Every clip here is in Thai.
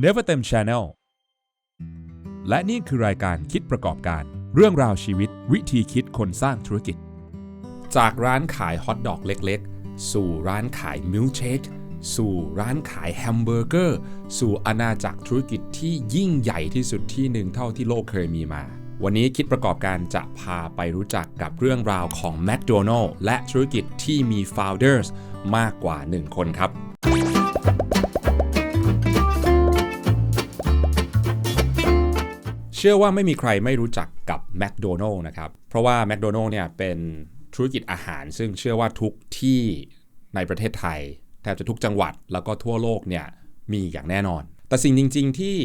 Never เต็ม Channel และนี่คือรายการคิดประกอบการ เรื่องราวชีวิต วิธีคิดคนสร้างธุรกิจ จากร้านขายฮอทดอกเล็กๆ สู่ร้านขายมิลค์เชคสู่ร้านขายแฮมเบอร์เกอร์ สู่อาณาจักรธุรกิจที่ยิ่งใหญ่ที่สุดที่หนึ่งเท่าที่โลกเคยมีมา วันนี้คิดประกอบการจะพาไปรู้จักกับเรื่องราวของ McDonald และธุรกิจที่มี founders มากกว่า 1 คนครับ ชื่อว่าไม่มีใครไม่รู้จักกับ McDonald นะครับ เพราะว่า McDonald เนี่ยเป็นธุรกิจอาหาร ซึ่งเชื่อว่าทุกที่ในประเทศไทยแทบจะทุกจังหวัดแล้วก็ทั่วโลกเนี่ยมีอย่างแน่นอน แต่สิ่งจริง ๆ ที่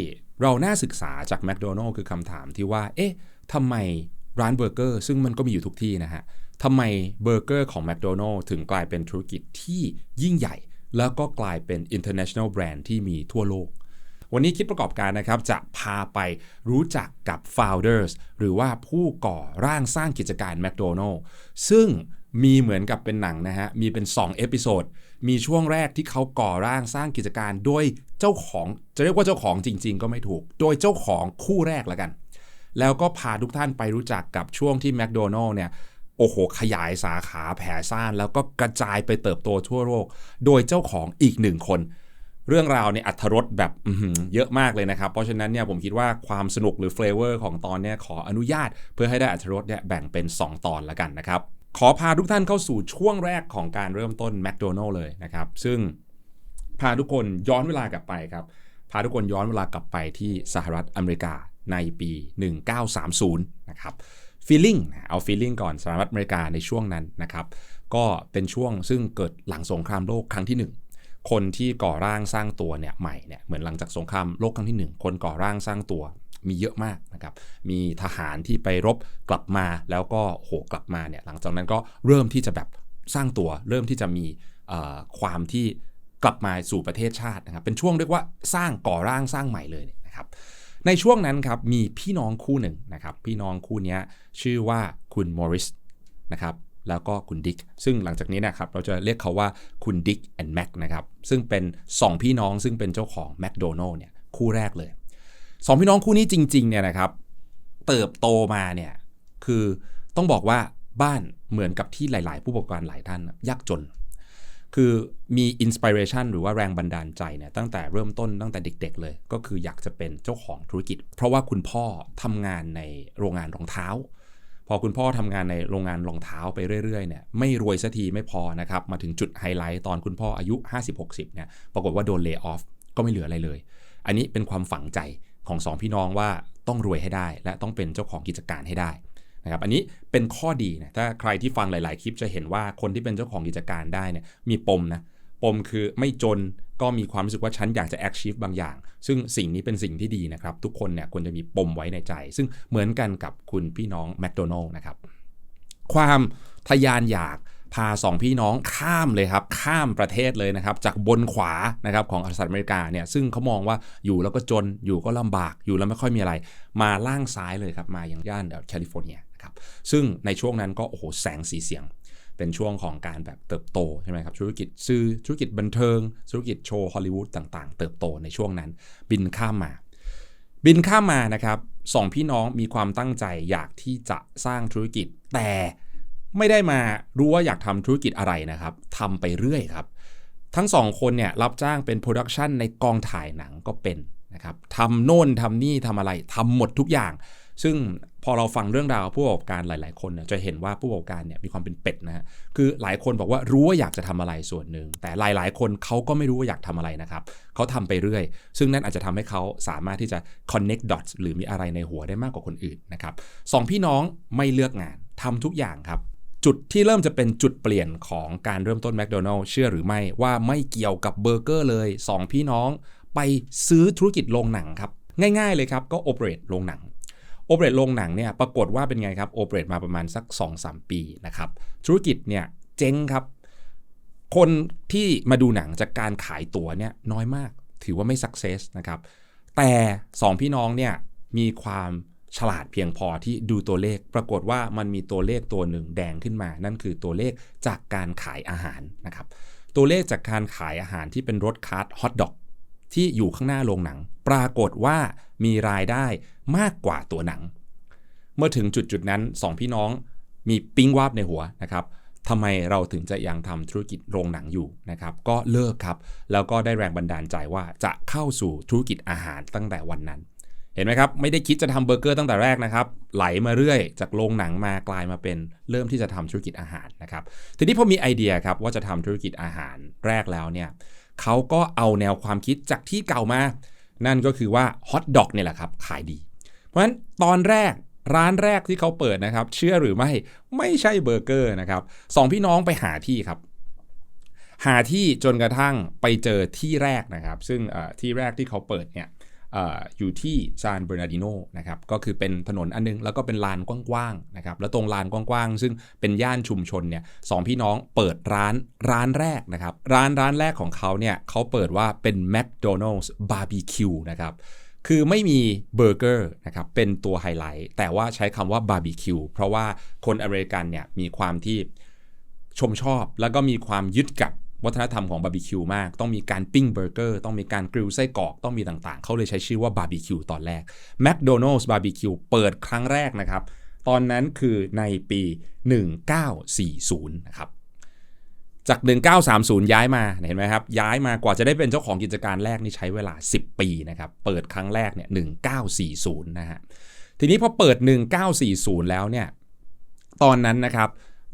เราน่าศึกษาจาก McDonald คือคำถามที่ว่า เอ๊ะทำไมร้านเบอร์เกอร์ซึ่งมันก็มีอยู่ทุกที่นะฮะทำไมเบอร์เกอร์ของ McDonald ถึงกลายเป็นธุรกิจที่ยิ่งใหญ่ แล้วก็กลายเป็น international brand ที่มีทั่วโลก วันนี้คิดประกอบการนะครับจะพาไปรู้จักกับ founders หรือว่าผู้ก่อร่างสร้างกิจการ McDonald ซึ่งมีเหมือนกับเป็นหนังนะฮะ มีเป็น 2 เอพิโซด มีช่วงแรกที่เขาก่อร่างสร้างกิจการโดยเจ้าของ จะเรียกว่าเจ้าของจริง ๆ ก็ไม่ถูก โดยเจ้าของคู่แรกแล้วกัน แล้วก็พาทุกท่านไปรู้จักกับช่วงที่ McDonald เนี่ย โอ้โห ขยายสาขาแผ่ซ่าน แล้วก็กระจายไปเติบโตทั่วโลก โดยเจ้าของอีกหนึ่งคน เรื่องราวเนี่ยอัธรสแบบเยอะมากเลยนะครับ เพราะฉะนั้นเนี่ยผมคิดว่าความสนุกหรือเฟลเวอร์ของตอนเนี่ยขออนุญาต เพื่อให้ได้อัธรสเนี่ยแบ่งเป็น 2 ตอนละกันนะครับ ขอพาทุกท่านเข้าสู่ช่วงแรกของการเริ่มต้น McDonald เลยนะครับ ซึ่งพาทุกคนย้อนเวลากลับไปครับ พาทุกคนย้อนเวลากลับไปที่สหรัฐอเมริกาในปี 1930 นะครับ feeling เอา feeling ก่อนสหรัฐอเมริกาในช่วงนั้นนะครับ ก็เป็นช่วงซึ่งเกิดหลังสงครามโลกครั้งที่ 1 คนที่ก่อร่างสร้างตัวเนี่ยใหม่เนี่ยเหมือนหลังจากสงครามโลกครั้งที่ 1 คนก่อร่างสร้างตัวมีเยอะมากนะครับ มีทหารที่ไปรบกลับมาแล้วก็โหกลับมาเนี่ยหลังจากนั้นก็เริ่มที่จะแบบสร้างตัว เริ่มที่จะมีความที่กลับมาสู่ประเทศชาตินะครับ เป็นช่วงเรียกว่าสร้างก่อร่างสร้างใหม่เลยเนี่ยนะครับ ในช่วงนั้นครับมีพี่น้องคู่หนึ่งนะครับ พี่น้องคู่นี้ชื่อว่าคุณมอริสนะครับ แล้วก็คุณดิกซึ่งหลังจากนี้นะครับเราจะเรียกเขาว่าคุณดิกแอนด์แม็กนะครับซึ่งเป็น 2 พี่น้องซึ่งเป็นเจ้าของแมคโดนัลล์เนี่ยคู่แรกเลย 2 พี่น้องคู่นี้จริงๆเนี่ยนะครับเติบโตมาเนี่ยคือต้องบอกว่าบ้านเหมือนกับที่หลาย ๆ ผู้ประกอบการหลายท่านยากจน คือมีอินสปิเรชันหรือว่าแรงบันดาลใจเนี่ยตั้งแต่เริ่มต้นตั้งแต่เด็ก ๆ เลย ก็คืออยากจะเป็นเจ้าของธุรกิจ เพราะว่าคุณพ่อทำงานในโรงงานรองเท้า พอคุณพ่อทำงานในโรงงานรองเท้าไปเรื่อยๆเนี่ยไม่รวยสักทีไม่พอนะครับ มาถึงจุดไฮไลท์ตอนคุณพ่ออายุ 50-60เนี่ยปรากฏว่าโดนเลิกออฟก็ไม่เหลืออะไรเลย อันนี้เป็นความฝังใจของสองพี่น้องว่าต้องรวยให้ได้ และต้องเป็นเจ้าของกิจการให้ได้นะครับอันนี้เป็นข้อดีนะถ้าใครที่ฟังหลาย ๆ คลิปจะเห็นว่าคนที่เป็นเจ้าของกิจการได้เนี่ยมีปมนะ ปมคือไม่จนก็มีความรู้สึกว่าฉันอยากจะ achieve บางอย่าง ซึ่งสิ่งนี้เป็นสิ่งที่ดีนะครับ ทุกคนเนี่ยควรจะมีปมไว้ในใจ ซึ่งเหมือนกันกับคุณพี่น้องแมคโดนัลล์นะครับ ความทะยานอยากพาสองพี่น้องข้ามเลยครับ ข้ามประเทศเลยนะครับ จากบนขวานะครับของสหรัฐอเมริกาเนี่ยซึ่งเขามองว่าอยู่แล้วก็จนอยู่ก็ลำบากอยู่แล้วไม่ค่อยมีอะไร มาล่างซ้ายเลยครับ มาอย่างย่านแคลิฟอร์เนียนะครับซึ่งในช่วงนั้นก็โอ้โหแสงสีเสียง เป็นช่วงของการแบบเติบโตใช่ไหมครับธุรกิจซื้อธุรกิจบันเทิง ธุรกิจโชว์ฮอลลีวูดต่างๆ เติบโตในช่วงนั้น บินข้ามมา บินข้ามมานะครับสองพี่น้องมีความตั้งใจอยากที่จะสร้างธุรกิจ แต่ไม่ได้มารู้ว่าอยากทำธุรกิจอะไรนะครับทำไปเรื่อยครับ ทั้งสองคนเนี่ยรับจ้างเป็นโปรดักชันในกองถ่ายหนังก็เป็นนะครับทำโน่นทำนี่ทำอะไรทำหมดทุกอย่าง ซึ่ง อเราฟังเรื่องราวผู้ประกอบการหลาย ๆ คนเนี่ยจะเห็นว่าผู้ประกอบการเนี่ยมีความเป็นเป็ดนะฮะคือหลายคนบอกว่ารู้ว่าอยากจะทำอะไรส่วนหนึ่ง แต่หลาย ๆ คนเขาก็ไม่รู้ว่าอยากทำอะไรนะครับเขาทำไปเรื่อย ซึ่งนั่นอาจจะทำให้เขาสามารถที่จะ connect dots หรือมีอะไรในหัวได้มากกว่าคนอื่นนะครับสองพี่น้องไม่เลือกงานทำทุกอย่างครับจุดที่เริ่มจะเป็นจุดเปลี่ยนของการเริ่มต้นแมคโดนัลล์เชื่อหรือไม่ว่าไม่เกี่ยวกับเบอร์เกอร์เลย 2 พี่น้องไปซื้อธุรกิจโรงหนังครับ ง่ายๆเลยครับ ก็โอเปเรตโรงหนัง โอเปรตโรงหนังเนี่ยปรากฏว่าเป็นไงครับโอเปรตมาประมาณสัก 2-3 ปีนะครับธุรกิจเนี่ยเจ๊งครับ คนที่มาดูหนังจากการขายตั๋วเนี่ยน้อยมากถือว่าไม่สักเซสนะครับแต่ 2 พี่น้องเนี่ยมีความฉลาดเพียงพอที่ดูตัวเลข ปรากฏว่ามันมีตัวเลขตัวหนึ่งแดงขึ้นมา นั่นคือตัวเลขจากการขายอาหารนะครับตัวเลขจากการขายอาหารที่เป็นรถคาร์ทฮอทดอก ที่อยู่ข้างหน้าโรงหนัง ปรากฏว่ามีรายได้มากกว่าตัวหนัง เมื่อถึงจุดจุดนั้นสองพี่น้องมีปิ้งวาบในหัวนะครับทำไมเราถึงจะยังทำธุรกิจโรงหนังอยู่นะครับ ก็เลิกครับ แล้วก็ได้แรงบันดาลใจว่าจะเข้าสู่ธุรกิจอาหารตั้งแต่วันนั้น เห็นไหมครับ ไม่ได้คิดจะทำเบอร์เกอร์ตั้งแต่แรกนะครับ ไหลมาเรื่อยจากโรงหนังมากลายมาเป็นเริ่มที่จะทำธุรกิจอาหารนะครับ ทีนี้พอมีไอเดียครับว่าจะทำธุรกิจอาหารแรกแล้วเนี่ย เขาก็เอาแนวความคิดจากที่เก่ามา นั่นก็คือว่าฮอทดอกเนี่ยแหละครับขายดี เพราะฉะนั้นตอนแรกร้านแรกที่เขาเปิดนะครับ เชื่อหรือไม่ไม่ใช่เบอร์เกอร์นะครับสองพี่น้องไปหาที่ครับ หาที่จนกระทั่งไปเจอที่แรกนะครับ ซึ่งที่แรกที่เขาเปิดเนี่ย อยู่ที่ซานเบอร์นาดิโนนะครับก็คือเป็นถนนอันนึง แล้วก็เป็นลานกว้างๆนะครับแล้วตรงลานกว้างๆ ซึ่งเป็นย่านชุมชนเนี่ยสองพี่น้องเปิดร้านร้านแรกนะครับ ร้านร้านแรกของเขาเนี่ยเขาเปิดว่าเป็น McDonald's Barbecue นะครับคือไม่มีเบอร์เกอร์นะครับเป็นตัวไฮไลท์แต่ว่าใช้คำว่าบาร์บีคิวเพราะว่าคนอเมริกันเนี่ยมีความที่ชมชอบ แล้วก็มีความยึดกับ วัฒนธรรมของบาร์บีคิวมาก ต้องมีการปิ้งเบอร์เกอร์ต้องมีการกริลไส้กรอกต้องมีต่างๆ เขาเลยใช้ชื่อว่าบาร์บีคิวตอนแรก McDonald's Barbecue เปิดครั้งแรกนะครับ ตอนนั้นคือในปี 1940 นะครับ จาก 1930 ย้ายมา เห็นไหมครับ ย้ายมากว่าจะได้เป็นเจ้าของกิจการแรกนี่ใช้เวลา 10 ปีนะครับ เปิดครั้งแรกเนี่ย 1940 นะฮะ ทีนี้พอเปิด 1940 แล้วเนี่ย ตอนนั้นนะครับ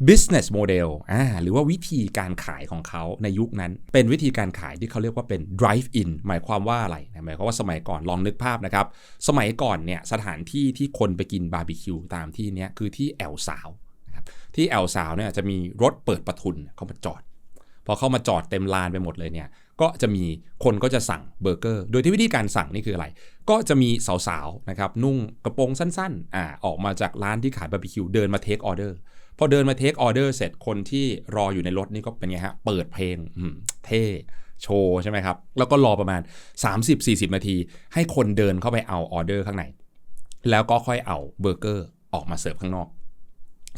business model อ่าหรือว่าวิธีการขายของเขาในยุคนั้น เป็นวิธีการขายที่เขาเรียกว่าเป็น drive in หมายความว่าอะไรหมายความว่าสมัยก่อนลองนึกภาพนะครับ สมัยก่อนเนี่ยสถานที่ที่คนไปกินบาร์บีคิวตามที่เนี้ยคือที่แอลสาวที่แอลสาวเนี่ยจะมีรถเปิดประทุนเขามาจอด พอเข้ามาจอดเต็มลานไปหมดเลยเนี่ยก็จะมีคนก็จะสั่งเบอร์เกอร์ โดยที่วิธีการสั่งนี่คืออะไร ก็จะมีสาวๆนะครับนุ่งกระโปรงสั้นๆอ่าออกมาจากร้านที่ขายบาร์บีคิวเดินมาเทคออเดอร์ พอเดินมาเทคออเดอร์เสร็จคนที่รออยู่ในรถนี่ก็เป็นไงฮะ เปิดเพลงเท่โชว์ใช่ไหมครับ แล้วก็รอประมาณ 30-40 นาที ให้คนเดินเข้าไปเอาออเดอร์ข้างใน แล้วก็ค่อยเอาเบอร์เกอร์ออกมาเสิร์ฟข้างนอก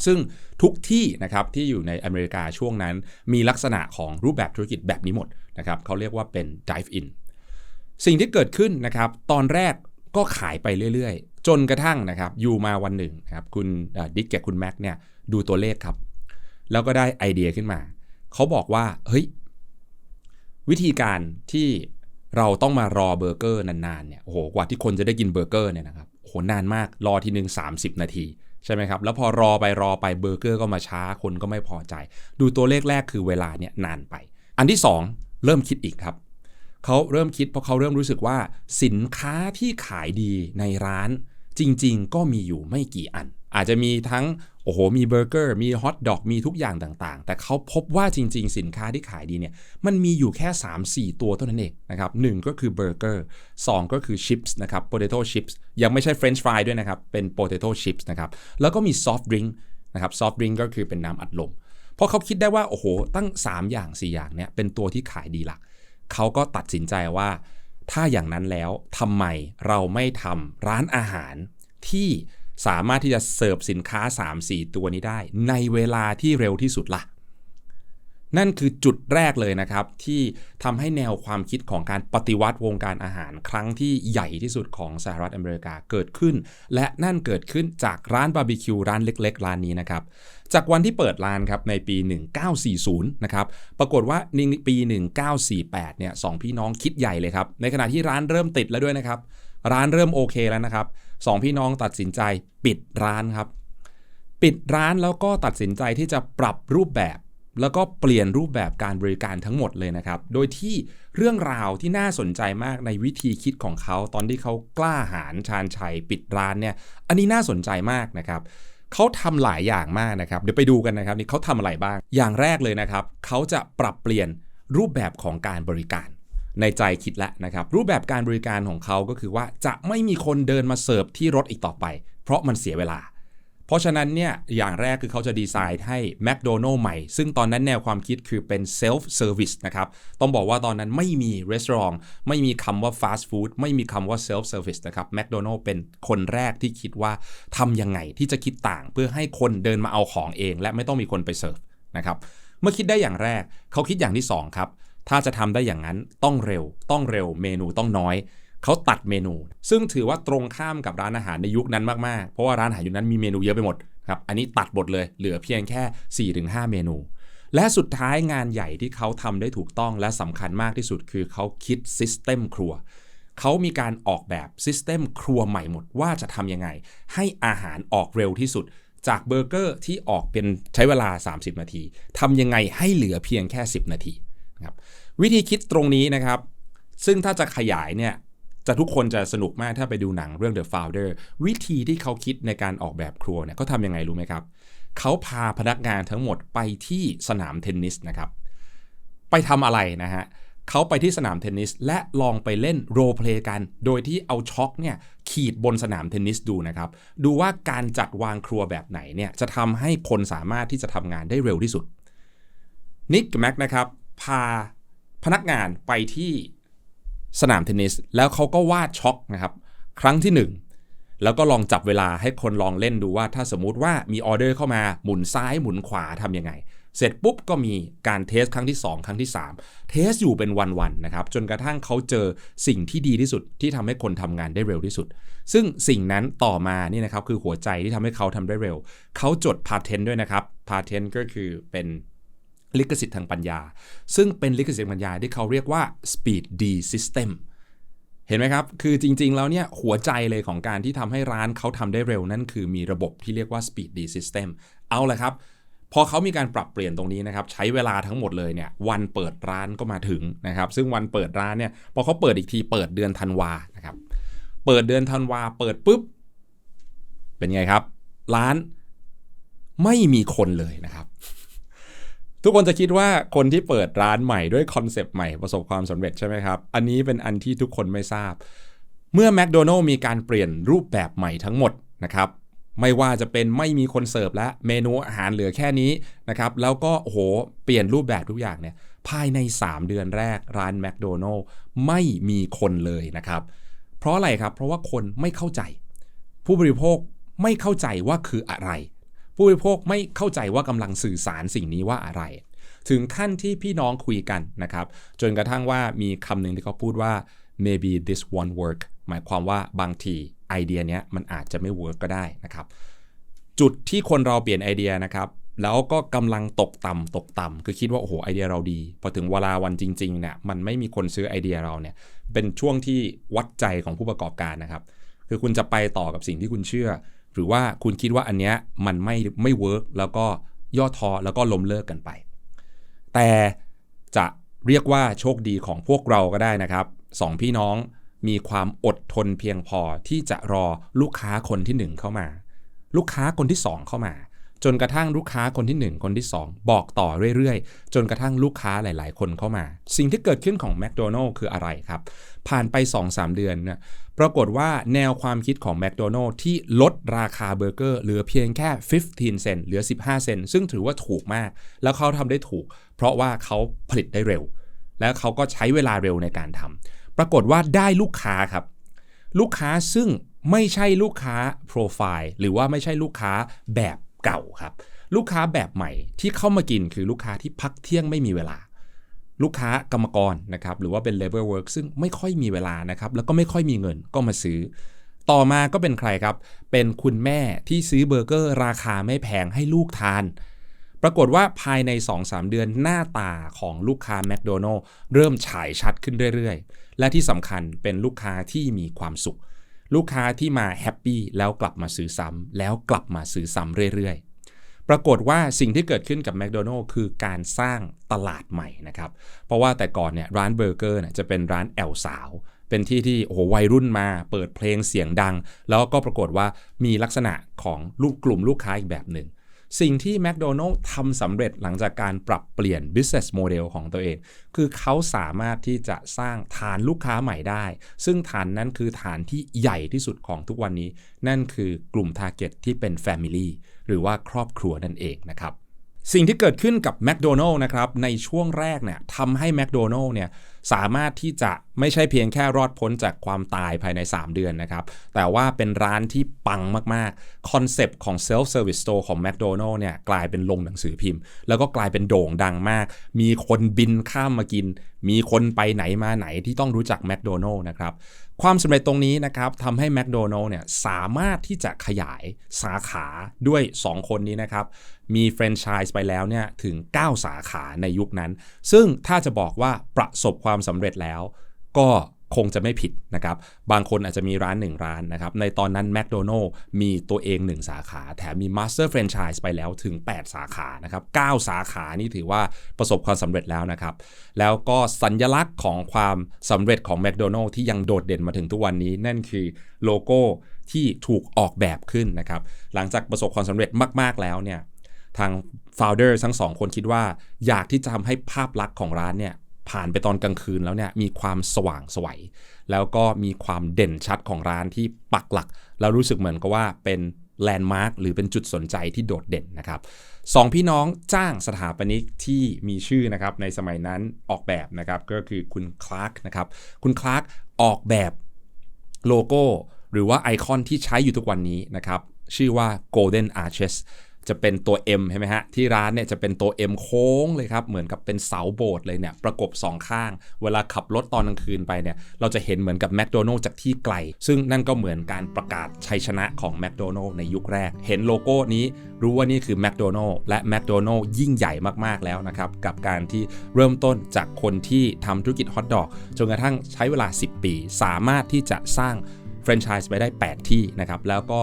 ซึ่งทุกที่นะครับที่อยู่ในอเมริกาช่วงนั้น มีลักษณะของรูปแบบธุรกิจแบบนี้หมดนะครับเขาเรียกว่าเป็น dive in สิ่งที่เกิดขึ้นนะครับตอนแรกก็ขายไปเรื่อยๆ จนกระทั่งนะครับอยู่มาวันหนึ่งนะครับคุณดิ๊กแกคุณแม็กเนี่ย ดูตัวเลขครับ แล้วก็ได้ไอเดียขึ้นมา เขาบอกว่า เฮ้ย วิธีการที่เราต้องมารอเบอร์เกอร์นานๆเนี่ยโอ้โหกว่าที่คนจะได้กินเบอร์เกอร์เนี่ยนะครับโหนานมากรอทีหนึ่ง30 นาทีใช่ไหมครับ แล้วพอรอไปรอไปเบอร์เกอร์ก็มาช้าคนก็ไม่พอใจ ดูตัวเลขแรกคือเวลาเนี่ยนานไป อันที่ 2 เริ่มคิดอีกครับเขาเริ่มคิดเพราะเขาเริ่มรู้สึกว่าสินค้าที่ขายดีในร้าน จริง ๆ ก็มีอยู่ไม่กี่อัน อาจจะมีทั้งโอ้โหมีเบอร์เกอร์มีฮอทดอกมีทุกอย่างต่างๆ แต่เขาพบว่าจริง ๆ สินค้าที่ขายดีเนี่ยมันมีอยู่แค่ 3-4 ตัวเท่านั้นเองนะครับหก็คือเบอร์เกอร์สก็คือชิปส์นะครับโปเตโต้ชิปส์ยังไม่ใช่เฟรนช์ฟรายด้วยนะครับเป็นโปเตโต้ชิปส์นะครับแล้วก็มีซอฟต์ดริงก์นะครับซอฟต์ดริงก์ก็คือเป็นน้ำอัดลมเพราะเขาคิดได้ว่าโอ้โหตั้ง 3 อย่าง 4 อย่างเนี่ยเป็นตัวที่ขายดีหลัก เขาก็ตัดสินใจว่า ถ้าอย่างนั้นแล้วทำไมเราไม่ทำร้านอาหารที่สามารถที่จะเสิร์ฟสินค้า 3-4 ตัวนี้ได้ ในเวลาที่เร็วที่สุดละ่ะ นั่นคือจุดแรกเลยนะครับ ที่ทำให้แนวความคิดของการปฏิวัติวงการอาหารครั้งที่ใหญ่ที่สุดของสหรัฐอเมริกาเกิดขึ้น และนั่นเกิดขึ้นจากร้านบาร์บีคิวร้านเล็ก ๆ ร้านนี้นะครับ จากวันที่เปิดร้านครับในปี 1940 นะครับ ปรากฏว่าในปี 1948 เนี่ยสองพี่น้องคิดใหญ่เลยครับ ในขณะที่ร้านเริ่มติดแล้วด้วยนะครับ ร้านเริ่มโอเคแล้วนะครับสองพี่น้องตัดสินใจปิดร้านครับ ปิดร้านแล้วก็ตัดสินใจที่จะปรับรูปแบบ แล้วก็เปลี่ยนรูปแบบการบริการทั้งหมดเลยนะครับ โดยที่เรื่องราวที่น่าสนใจมากในวิธีคิดของเขา ตอนที่เขากล้าหาญชาญชัยปิดร้านเนี่ย อันนี้น่าสนใจมากนะครับเขาทำหลายอย่างมากนะครับ เดี๋ยวไปดูกันนะครับนี่เขาทำอะไรบ้าง อย่างแรกเลยนะครับ เขาจะปรับเปลี่ยนรูปแบบของการบริการในใจคิดแล้วนะครับ รูปแบบการบริการของเขาก็คือว่าจะไม่มีคนเดินมาเสิร์ฟที่รถอีกต่อไป เพราะมันเสียเวลา เพราะฉะนั้นเนี่ยอย่างแรกคือเขาจะดีไซน์ให้ McDonald ใหม่ ซึ่งตอนนั้นแนวความคิดคือเป็น self service นะครับ ต้องบอกว่าตอนนั้นไม่มีรีสอไม่มีคำว่า fast food ไม่มีคำว่า self service นะครับ McDonald เป็นคนแรกที่คิดว่าทำยังไงที่จะคิดต่าง เพื่อให้คนเดินมาเอาของเอง และไม่ต้องมีคนไปเสิร์ฟนะครับเมื่อคิดได้อย่างแรกเขาคิดอย่างที่2ครับถ้าจะทำได้อย่างนั้นต้องเร็ว ต้องเร็วเมนูต้องน้อย เขาตัดเมนู ซึ่งถือว่าตรงข้ามกับร้านอาหารในยุคนั้นมากๆ เพราะว่าร้านอาหารยุคนั้นมีเมนูเยอะไปหมดครับ อันนี้ตัดบทเลย เหลือเพียงแค่ 4-5 เมนู และสุดท้ายงานใหญ่ที่เขาทำได้ถูกต้องและสำคัญมากที่สุดคือเขาคิดซิสเต็มครัวเขามีการออกแบบซิสเต็มครัวใหม่หมดว่าจะทำยังไง ให้อาหารออกเร็วที่สุด จากเบอร์เกอร์ที่ออกเป็นใช้เวลา 30 นาทีทำยังไงให้เหลือเพียงแค่ 10 นาทีครับวิธีคิดตรงนี้นะครับ ซึ่งถ้าจะขยายเนี่ย จะทุกคนจะสนุกมากถ้าไปดูหนังเรื่อง The Founder วิธีที่เขาคิดในการออกแบบครัวเนี่ยเขาทำยังไงรู้ไหมครับ เขาพาพนักงานทั้งหมดไปที่สนามเทนนิสนะครับไปทำอะไรนะฮะเขาไปที่สนามเทนนิส และลองไปเล่นโรเพลย์กัน โดยที่เอาช็อคเนี่ยขีดบนสนามเทนนิสดูนะครับ ดูว่าการจัดวางครัวแบบไหนเนี่ยจะทำให้คนสามารถที่จะทำงานได้เร็วที่สุดนิกแม็กนะครับพาพนักงานไปที่ สนามเทนนิส แล้วเขาก็วาดช็อคนะครับ ครั้งที่ 1 แล้วก็ลองจับเวลาให้คนลองเล่นดูว่า ถ้าสมมุติว่ามีออเดอร์เข้ามาหมุนซ้ายหมุนขวาทำยังไง เสร็จปุ๊บก็มีการเทสครั้งที่ 2 ครั้งที่ 3 เทสอยู่เป็นวันๆนะครับ จนกระทั่งเขาเจอสิ่งที่ดีที่สุดที่ทำให้คนทำงานได้เร็วที่สุด ซึ่งสิ่งนั้นต่อมานี่นะครับคือหัวใจที่ทำให้เขาทำได้เร็ว เขาจดพาเทนด้วยนะครับพาเทนก็คือเป็น ลิขสิทธิ์ทางปัญญา ซึ่งเป็นลิขสิทธิ์ปัญญาที่เขาเรียกว่า Speed D System เห็นไหมครับ คือจริง ๆ แล้วเนี่ยหัวใจเลยของการที่ทำให้ร้านเขาทำได้เร็วนั่นคือมีระบบที่เรียกว่า Speed D System เอาเลยครับ พอเขามีการปรับเปลี่ยนตรงนี้นะครับ ใช้เวลาทั้งหมดเลยเนี่ยวันเปิดร้านก็มาถึงนะครับ ซึ่งวันเปิดร้านเนี่ยพอเขาเปิดอีกทีเปิดเดือนธันวานะครับ เปิดเดือนธันวาเปิดปุ๊บ เป็นไงครับ ร้านไม่มีคนเลยนะครับ ทุกคนจะคิดว่าคนที่เปิดร้านใหม่ด้วยคอนเซปต์ใหม่ประสบความสำเร็จใช่ไหมครับ อันนี้เป็นอันที่ทุกคนไม่ทราบ เมื่อแมคโดนัลล์มีการเปลี่ยนรูปแบบใหม่ทั้งหมดนะครับไม่ว่าจะเป็นไม่มีคนเสิร์ฟและเมนูอาหารเหลือแค่นี้นะครับ แล้วก็โอ้โหเปลี่ยนรูปแบบทุกอย่างเนี่ยภายใน 3 เดือนแรกร้านแมคโดนัลล์ไม่มีคนเลยนะครับ เพราะอะไรครับ เพราะว่าคนไม่เข้าใจ ผู้บริโภคไม่เข้าใจว่าคืออะไร ผู้บริโภคไม่เข้าใจว่ากำลังสื่อสารสิ่งนี้ว่าอะไร ถึงขั้นที่พี่น้องคุยกันนะครับ จนกระทั่งว่ามีคำหนึ่งที่เขาพูดว่า maybe this won't work หมายความว่าบางทีไอเดียเนี้ยมันอาจจะไม่เวิร์กก็ได้นะครับ จุดที่คนเราเปลี่ยนไอเดียนะครับแล้วก็กำลังตกต่ำตกต่ำคือคิดว่าโอ้โหไอเดียเราดี พอถึงเวลาวันจริงๆเนี่ยมันไม่มีคนซื้อไอเดียเราเนี่ยเป็นช่วงที่วัดใจของผู้ประกอบการนะครับ คือคุณจะไปต่อกับสิ่งที่คุณเชื่อ หรือว่าคุณคิดว่าอันเนี้ยมันไม่ไม่เวิร์กแล้วก็ย่อท้อแล้วก็ล้มเลิกกันไป แต่จะเรียกว่าโชคดีของพวกเราก็ได้นะครับสองพี่น้องมีความอดทนเพียงพอที่จะรอลูกค้าคนที่ 1 เข้ามา ลูกค้าคนที่ 2 เข้ามา จนกระทั่งลูกค้าคนที่ 1 คนที่ 2 บอกต่อเรื่อยๆ จนกระทั่งลูกค้าหลายๆ คนเข้ามา สิ่งที่เกิดขึ้นของแมคโดนัลล์คืออะไรครับ ผ่านไป 2-3 เดือนเนี่ยปรากฏว่าแนวความคิดของแมคโดนัลล์ที่ลดราคาเบอร์เกอร์เหลือเพียงแค่ 15 เซนเหลือ 15 เซนซึ่งถือว่าถูกมาก แล้วเขาทำได้ถูก เพราะว่าเขาผลิตได้เร็ว แล้วเขาก็ใช้เวลาเร็วในการทำปรากฏว่าได้ลูกค้าครับ ลูกค้าซึ่งไม่ใช่ลูกค้าโปรไฟล์หรือว่าไม่ใช่ลูกค้าแบบ เก่าครับ ลูกค้าแบบใหม่ที่เข้ามากินคือลูกค้าที่พักเที่ยงไม่มีเวลา ลูกค้ากรรมกรนะครับหรือว่าเป็น labor work ซึ่งไม่ค่อยมีเวลานะครับแล้วก็ไม่ค่อยมีเงินก็มาซื้อ ต่อมาก็เป็นใครครับ เป็นคุณแม่ที่ซื้อเบอร์เกอร์ราคาไม่แพงให้ลูกทาน ปรากฏว่าภายใน 2-3 เดือนหน้าตาของลูกค้าแมคโดนัลล์เริ่มฉายชัดขึ้นเรื่อยๆ และที่สำคัญเป็นลูกค้าที่มีความสุข ลูกค้าที่มาแฮปปี้แล้วกลับมาซื้อซ้ำแล้วกลับมาซื้อซ้ำเรื่อยๆ ปรากฏว่าสิ่งที่เกิดขึ้นกับแมคโดนัลล์คือการสร้างตลาดใหม่นะครับ เพราะว่าแต่ก่อนเนี่ยร้านเบอร์เกอร์เนี่ยจะเป็นร้านแอลสาวเป็นที่ที่โอ้โหวัยรุ่นมาเปิดเพลงเสียงดัง แล้วก็ปรากฏว่ามีลักษณะของลูกกลุ่มลูกค้าอีกแบบหนึ่ง สิ่งที่แมคโดนัลล์ทำสำเร็จหลังจากการปรับเปลี่ยน business model ของตัวเอง คือเขาสามารถที่จะสร้างฐานลูกค้าใหม่ได้ ซึ่งฐานนั้นคือฐานที่ใหญ่ที่สุดของทุกวันนี้ นั่นคือกลุ่ม target ที่เป็น family หรือว่าครอบครัวนั่นเองนะครับ สิ่งที่เกิดขึ้นกับแมคโดนัลล์นะครับในช่วงแรกเนี่ยทำให้แมคโดนัลล์เนี่ย สามารถที่จะไม่ใช่เพียงแค่รอดพ้นจากความตายภายใน 3 เดือนนะครับ แต่ว่าเป็นร้านที่ปังมากๆ คอนเซปต์ของ Self Service Store ของ McDonald's เนี่ยกลายเป็นลงหนังสือพิมพ์ แล้วก็กลายเป็นโด่งดังมาก มีคนบินข้ามมากิน มีคนไปไหนมาไหนที่ต้องรู้จัก McDonald's นะครับ ความสำเร็จตรงนี้นะครับทำให้ McDonald's เนี่ยสามารถที่จะขยายสาขาด้วย 2 คนนี้นะครับ มีแฟรนไชส์ไปแล้วเนี่ยถึง 9 สาขาในยุคนั้น ซึ่งถ้าจะบอกว่าประสบความสำเร็จแล้ว ก็คงจะไม่ผิดนะครับ บางคนอาจจะมีร้าน 1 ร้านนะครับ ในตอนนั้น McDonald มีตัวเอง 1 สาขา แถมมี Master Franchise ไปแล้วถึง 8 สาขานะครับ 9 สาขานี่ถือว่าประสบความสำเร็จแล้วนะครับ แล้วก็สัญญลักษณ์ของความสำเร็จของ McDonald ที่ยังโดดเด่นมาถึงทุกวันนี้ นั่นคือโลโก้ที่ถูกออกแบบขึ้นนะครับ หลังจากประสบความสำเร็จมาก ๆ แล้วเนี่ย ทาง founder ทั้งสองคนคิดว่า อยากที่จะทำให้ภาพลักษณ์ของร้านเนี่ย ผ่านไปตอนกลางคืนแล้วเนี่ยมีความสว่างสวยแล้วก็มีความเด่นชัดของร้านที่ปักหลัก แล้วรู้สึกเหมือนกับว่าเป็นแลนด์มาร์คหรือเป็นจุดสนใจที่โดดเด่นนะครับสองพี่น้องจ้างสถาปนิกที่มีชื่อนะครับในสมัยนั้นออกแบบนะครับก็คือคุณคลาร์กนะครับคุณคลาร์กออกแบบโลโก้ หรือว่าไอคอนที่ใช้อยู่ทุกวันนี้นะครับชื่อว่า Golden Arches จะเป็นตัว M ใช่ไหมฮะ ที่ร้านเนี่ยจะเป็นตัว M โค้งเลยครับ เหมือนกับเป็นเสาโบสถ์เลยเนี่ย ประกบสองข้าง เวลาขับรถตอนกลางคืนไปเนี่ย เราจะเห็นเหมือนกับแมคโดนัลล์จากที่ไกล ซึ่งนั่นก็เหมือนการประกาศชัยชนะของแมคโดนัลล์ในยุคแรก เห็นโลโก้นี้รู้ว่านี่คือแมคโดนัลล์และแมคโดนัลล์ยิ่งใหญ่มากๆแล้วนะครับ กับการที่เริ่มต้นจากคนที่ทำธุรกิจฮอทดอกจนกระทั่งใช้เวลา 10 ปี สามารถที่จะสร้างแฟรนไชส์ไปได้ 8 ที่นะครับแล้วก็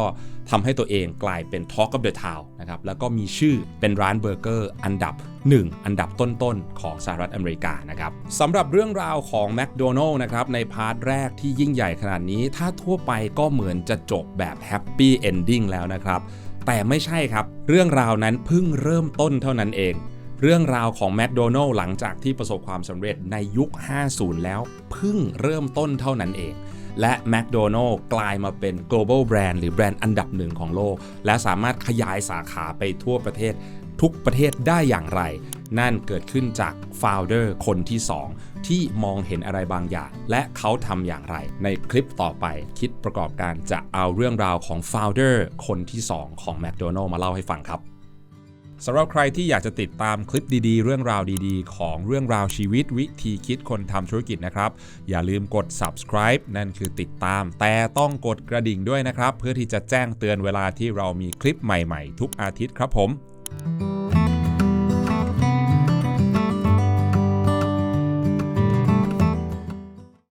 ทำให้ตัวเองกลายเป็น Talk of the Town นะครับแล้วก็มีชื่อเป็นร้านเบอร์เกอร์อันดับ 1 อันดับต้นๆ ของสหรัฐอเมริกานะครับสำหรับเรื่องราวของ McDonald นะครับในพาร์ทแรกที่ยิ่งใหญ่ขนาดนี้ ถ้าทั่วไปก็เหมือนจะจบแบบแฮปปี้เอนดิ้งแล้วนะครับ แต่ไม่ใช่ครับ เรื่องราวนั้นเพิ่งเริ่มต้นเท่านั้นเองเรื่องราวของแม d โดนัลล์หลังจากที่ประสบความสำเร็จในยุค 50 แล้วเพิ่งเริ่มต้นเท่านั้นเอง และ McDonald กลายมาเป็น global brand หรือแบรนด์อันดับหนึ่งของโลก และสามารถขยายสาขาไปทั่วประเทศทุกประเทศได้อย่างไร นั่นเกิดขึ้นจาก founder คนที่ 2 ที่มองเห็นอะไรบางอย่าง และเขาทำอย่างไร ในคลิปต่อไปคิดประกอบการจะเอาเรื่องราวของ founder คนที่ 2 ของ McDonald มาเล่าให้ฟังครับ สำหรับใครที่อยากจะติดตามคลิปดีๆ เรื่องราวดีๆ ของเรื่องราวชีวิตวิธีคิดคนทำธุรกิจนะครับ อย่าลืมกด subscribe นั่นคือติดตาม แต่ต้องกดกระดิ่งด้วยนะครับ เพื่อที่จะแจ้งเตือนเวลาที่เรามีคลิปใหม่ๆ ทุกอาทิตย์ครับผม